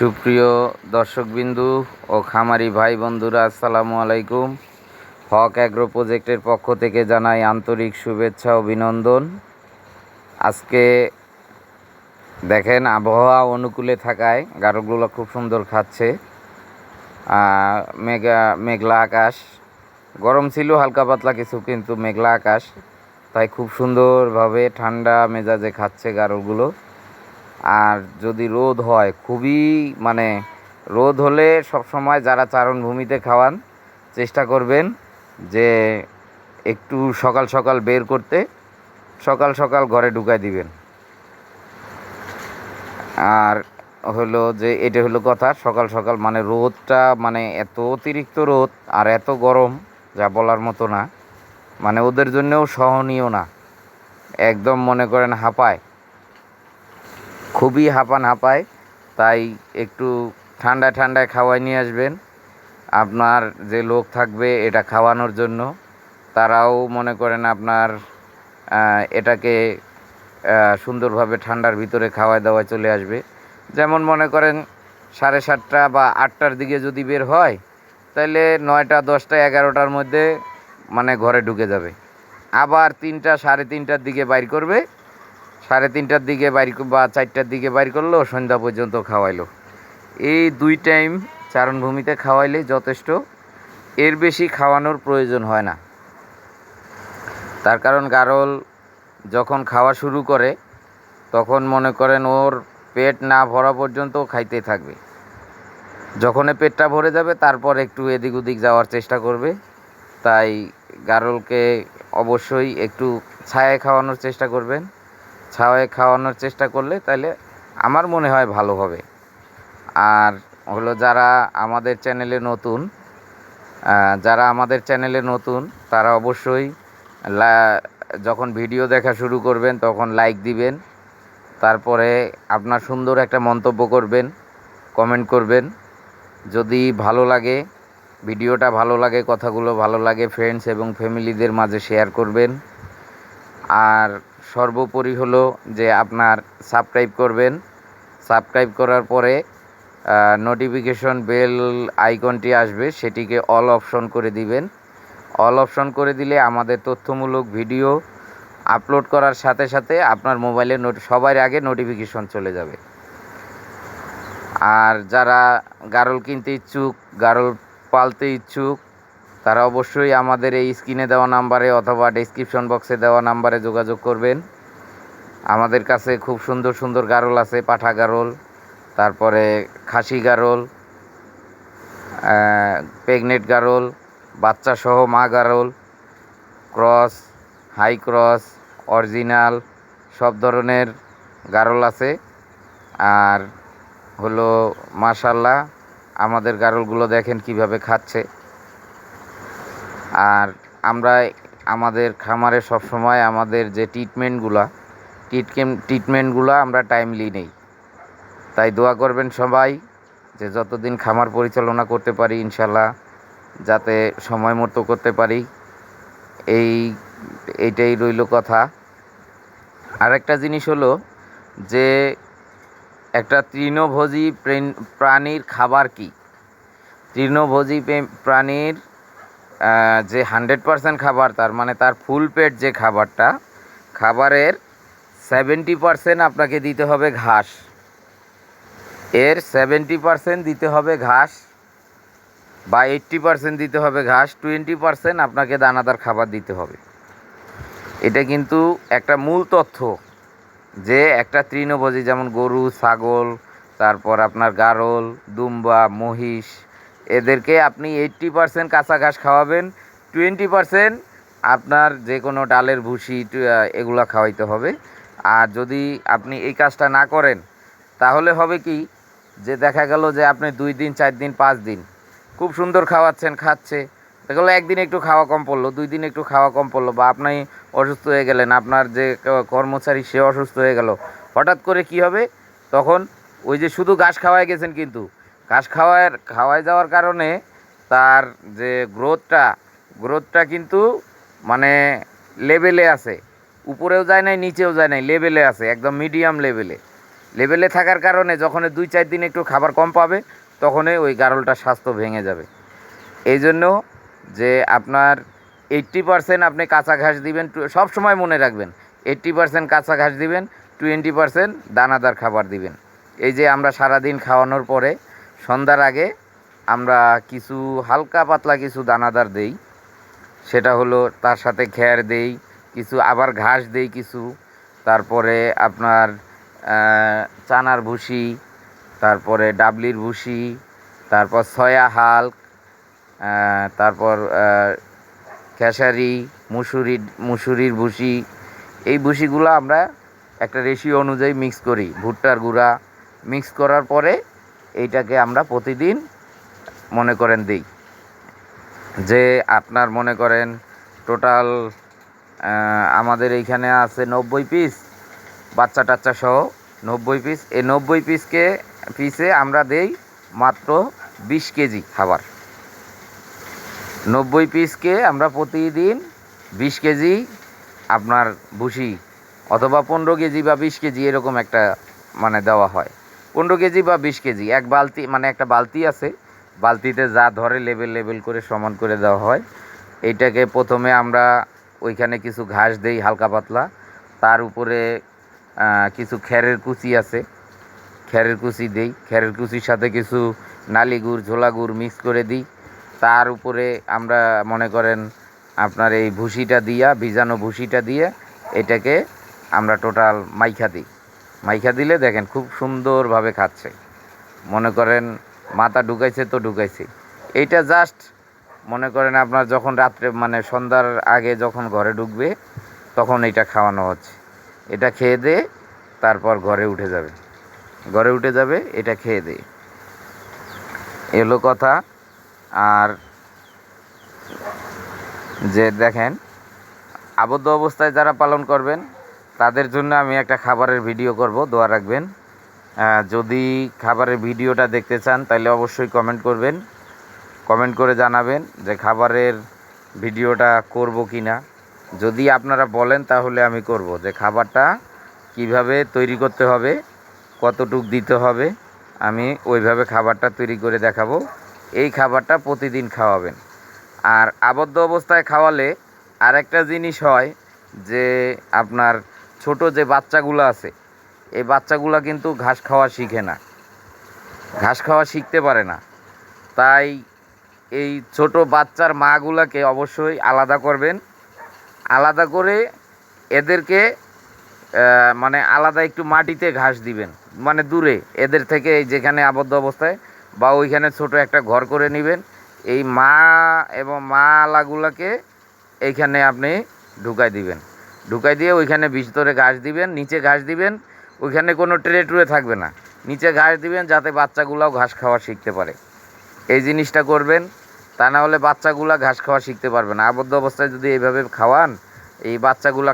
সুপ্রিয় দর্শকবিন্দু ও খামারি ভাই বন্ধুরা, আসসালামু আলাইকুম। হক অ্যাগ্রো প্রজেক্টের পক্ষ থেকে জানাই আন্তরিক শুভেচ্ছা, অভিনন্দন। আজকে দেখেন, আবহাওয়া অনুকূলে থাকায় গারোগুলো খুব সুন্দর খাচ্ছে। মেঘা, মেঘলা আকাশ। গরম ছিল, হালকা পাতলা কিছু, কিন্তু মেঘলা আকাশ। তাই খুব সুন্দরভাবে ঠান্ডা মেজাজে খাচ্ছে গারোগুলো আর যদি রোদ হয়, খুবই মানে রোদ হলে সব সময় যারা চারণভূমিতে খাওয়ান, চেষ্টা করবেন যে একটু সকাল সকাল বের করতে, সকাল সকাল ঘরে ঢুকাই দিবেন। আর হলো যে এটা হলো কথা, সকাল সকাল মানে রোদটা মানে এত অতিরিক্ত রোদ আর এত গরম, যা বলার মতো না। মানে ওদের জন্যও সহনীয় না। একদম মনে করেন হাঁপায়। খুবই হাঁপান হাঁপায়, তাই একটু ঠান্ডা ঠান্ডায় খাওয়াই নিয়ে আসবেন। আপনার যে লোক থাকবে এটা খাওয়ানোর জন্য, তারাও মনে করেন আপনার এটাকে সুন্দরভাবে ঠান্ডার ভিতরে খাওয়াই দাওয়ায় চলে আসবে। যেমন মনে করেন সাড়ে সাতটা বা আটটার দিকে যদি বের হয় তাহলে নয়টা, দশটা, এগারোটার মধ্যে মানে ঘরে ঢুকে যাবে। আবার তিনটা, সাড়ে তিনটার দিকে বাইর করবে সাড়ে তিনটার দিকে বাইর বা চারটার দিকে বাইর করল, সন্ধ্যা পর্যন্ত খাওয়াইলো। এই দুই টাইম চারণভূমিতে খাওয়াইলে যথেষ্ট। এর বেশি খাওয়ানোর প্রয়োজন হয় না। তার কারণ গারল যখন খাওয়া শুরু করে, তখন মনে করেন ওর পেট না ভরা পর্যন্ত খাইতে থাকবে। যখন পেটটা ভরে যাবে, তারপর একটু এদিক ওদিক যাওয়ার চেষ্টা করবে। তাই গারলকে অবশ্যই একটু ছায়ায় খাওয়ানোর চেষ্টা করবেন। ছাওয়ায় খাওয়ানোর চেষ্টা করলে তাহলে আমার মনে হয় ভালো হবে। আর হলো যারা আমাদের চ্যানেলে নতুন যারা আমাদের চ্যানেলে নতুন, তারা অবশ্যই যখন ভিডিও দেখা শুরু করবেন তখন লাইক দিবেন, তারপরে আপনার সুন্দর একটা মন্তব্য করবেন, কমেন্ট করবেন। যদি ভালো লাগে, ভিডিওটা ভালো লাগে, কথাগুলো ভালো লাগে ফ্রেন্ডস এবং ফ্যামিলিদের মাঝে শেয়ার করবেন। আর সর্বোপরি হলো যে আপনার সাবস্ক্রাইব করবেন। সাবস্ক্রাইব করার পরে নোটিফিকেশন বেল আইকনটি আসবে, সেটিকে অল অপশন করে দিবেন। অল অপশন করে দিলে আমাদের তথ্যমূলক ভিডিও আপলোড করার সাথে সাথে আপনার মোবাইলে সবার আগে নোটিফিকেশন চলে যাবে। আর যারা গারল কিনতে ইচ্ছুক, গারল পালতে ইচ্ছুক তারা অবশ্যই আমাদের এই স্ক্রিনে দেওয়া নাম্বারে অথবা ডেসক্রিপশন বক্সে দেওয়া নাম্বারে যোগাযোগ করবেন। আমাদের কাছে খুব সুন্দর সুন্দর গারল আছে, পাঠা গারল, তারপরে খাসি গারল প্রেগনেট গারল, বাচ্চা সহ মা গারল, ক্রস, হাই ক্রস, অরিজিনাল, সব ধরনের গারল আছে। আর হলো মাশাল্লাহ, আমাদের গারলগুলো দেখেন কীভাবে খাচ্ছে। আর আমরা আমাদের খামারে সবসময় আমাদের যে ট্রিটমেন্টগুলো ট্রিটমেন ট্রিটমেন্টগুলো আমরা টাইমলি নেই। তাই দোয়া করবেন সবাই যে যতদিন খামার পরিচালনা করতে পারি ইনশাল্লাহ, যাতে সময় মতো করতে পারি। এই, এইটাই রইল কথা। আরেকটা জিনিস হলো যে একটা তৃণভোজী প্রাণীর খাবার কি? তৃণভোজী প্রাণীর যে হান্ড্রেড পার্সেন্ট খাবার, তার মানে তার ফুল পেট যে খাবারটা, খাবারের সেভেন্টি পার্সেন্ট আপনাকে দিতে হবে ঘাস। এর সেভেন্টি পার্সেন্ট দিতে হবে ঘাস বা এইট্টি পার্সেন্ট দিতে হবে ঘাস, টোয়েন্টি পার্সেন্ট আপনাকে দানাদার খাবার দিতে হবে। এটা কিন্তু একটা মূল তথ্য যে একটা তৃণভোজী যেমন গরু, ছাগল, তারপর আপনার গারল, দুম্বা, মহিষ এদেরকে আপনি এইট্টি পার্সেন্ট কাঁচা ঘাস খাওয়াবেন টোয়েন্টি পার্সেন্ট আপনার যে কোনো ডালের ভুসি এগুলা খাওয়াইতে হবে। আর যদি আপনি এই কাজটা না করেন, তাহলে হবে কি যে দেখা গেল যে আপনি দুই দিন, চার দিন, পাঁচ দিন খুব সুন্দর খাওয়াচ্ছেন, খাচ্ছে। দেখা গেলো একদিন একটু খাওয়া কম পড়ল, দুই দিন একটু খাওয়া কম পড়ল বা আপনি অসুস্থ হয়ে গেলেন, আপনার যে কর্মচারী সে অসুস্থ হয়ে গেল, হঠাৎ করে কি হবে? তখন ওই যে শুধু ঘাস খাওয়ায় গেছেন কিন্তু ঘাস খাওয়ার খাওয়ায় যাওয়ার কারণে তার যে গ্রোথটা গ্রোথটা কিন্তু মানে লেভেলে আছে। উপরেও যায় নাই, নিচেও যায় নাই, লেভেলে আছে, একদম মিডিয়াম লেভেলে। লেভেলে থাকার কারণে যখন দুই চার দিন একটু খাবার কম পাবে, তখনই ওই গারলটার স্বাস্থ্য ভেঙে যাবে। এই জন্য যে আপনার এইট্টি পার্সেন্ট আপনি কাঁচা ঘাস দিবেন সব সময় মনে রাখবেন, এইট্টি পার্সেন্ট কাঁচা ঘাস দিবেন, টোয়েন্টি পার্সেন্ট দানাদার খাবার দিবেন। এই যে আমরা সারাদিন খাওয়ানোর পরে সন্ধ্যার আগে আমরা কিছু হালকা পাতলা কিছু দানাদার দেই। সেটা হলো তার সাথে খ্যার দেই, কিছু আবার ঘাস দেই কিছু। তারপরে আপনার চানার ভুসি, তারপরে ডাবলির ভুসি, তারপর সয়া হাল্ক তারপর খেসারি, মুসুরি, মুসুরির ভুসি। এই ভুসিগুলো আমরা একটা রেশিও অনুযায়ী মিক্স করি, ভুট্টার গুঁড়া। মিক্স করার পরে এইটাকে আমরা প্রতিদিন মনে করেন দিই। যে আপনার মনে করেন টোটাল আমাদের এইখানে আছে নব্বই পিস বাচ্চা টাচ্চা সহ নব্বই পিস এই নব্বই পিসকে পিসে আমরা দেই মাত্র বিশ কেজি খাবার। নব্বই পিসকে আমরা প্রতিদিন বিশ কেজি আপনার ভুসি অথবা পনেরো কেজি বা বিশ কেজি এরকম একটা মানে দেওয়া হয়। পনেরো কেজি বা বিশ কেজি। এক বালতি মানে একটা বালতি আছে, বালতিতে যা ধরে লেবেল লেবেল করে সমান করে দেওয়া হয়। এইটাকে প্রথমে আমরা ওইখানে কিছু ঘাস দেই হালকা পাতলা। তার উপরে কিছু খ্যারের কুচি আছে। খ্যারের কুচি দেই। খ্যারের কুচির সাথে কিছু নালি গুড় ঝোলা গুড় মিক্স করে দিই। তার উপরে আমরা মনে করেন আপনার এই ভুসিটা দিয়া, ভিজানো ভুসিটা দিয়ে এটাকে আমরা টোটাল মাইখা দিই। মাইখা দিলে দেখেন খুব সুন্দরভাবে খাচ্ছে। মনে করেন মাথা ঢুকাইছে তো ঢুকাইছে। এইটা জাস্ট মনে করেন আপনার যখন রাত্রে মানে সন্ধ্যার আগে যখন ঘরে ঢুকবে, তখন এটা খাওয়ানো হচ্ছে। এটা খেয়ে দে, তারপর ঘরে উঠে যাবে। ঘরে উঠে যাবে, এটা খেয়ে দে। এলো কথা। আর যে দেখেন, আবদ্ধ অবস্থায় যারা পালন করবেন তাদের জন্য আমি একটা খাবারের ভিডিও করব, দোয়া রাখবেন। যদি খাবারের ভিডিওটা দেখতে চান, তাহলে অবশ্যই কমেন্ট করবেন। কমেন্ট করে জানাবেন যে খাবারের ভিডিওটা করব কি না যদি আপনারা বলেন, তাহলে আমি করব যে খাবারটা কীভাবে তৈরি করতে হবে, কতটুক দিতে হবে, আমি ওইভাবে খাবারটা তৈরি করে দেখাবো। এই খাবারটা প্রতিদিন খাওয়াবেন। আর আবদ্ধ অবস্থায় খাওয়ালে আরেকটা জিনিস হয় যে আপনার ছোট যে বাচ্চাগুলো আছে, এই বাচ্চাগুলো কিন্তু ঘাস খাওয়া শিখে না। ঘাস খাওয়া শিখতে পারে না। তাই এই ছোট বাচ্চার মাগুলাকে অবশ্যই আলাদা করবেন। আলাদা করে এদেরকে মানে আলাদা একটু মাটিতে ঘাস দিবেন। মানে দূরে, এদের থেকে যেখানে আবদ্ধ অবস্থায় বা ওইখানে ছোট একটা ঘর করে নেবেন। এই মা এবং মা আলাগুলাকে এইখানে আপনি ঢুকাই দিবেন। ঢুকাই দিয়ে ওইখানে ভিতরে ঘাস দিবেন, নিচে ঘাস দিবেন, ওইখানে কোনো ট্রে টুরে থাকবে না। নিচে ঘাস দিবেন যাতে বাচ্চাগুলাও ঘাস খাওয়া শিখতে পারে। এই জিনিসটা করবেন, তা না হলে বাচ্চাগুলা ঘাস খাওয়া শিখতে পারবে না। আবদ্ধ অবস্থায় যদি এইভাবে খাওয়ান, এই বাচ্চাগুলা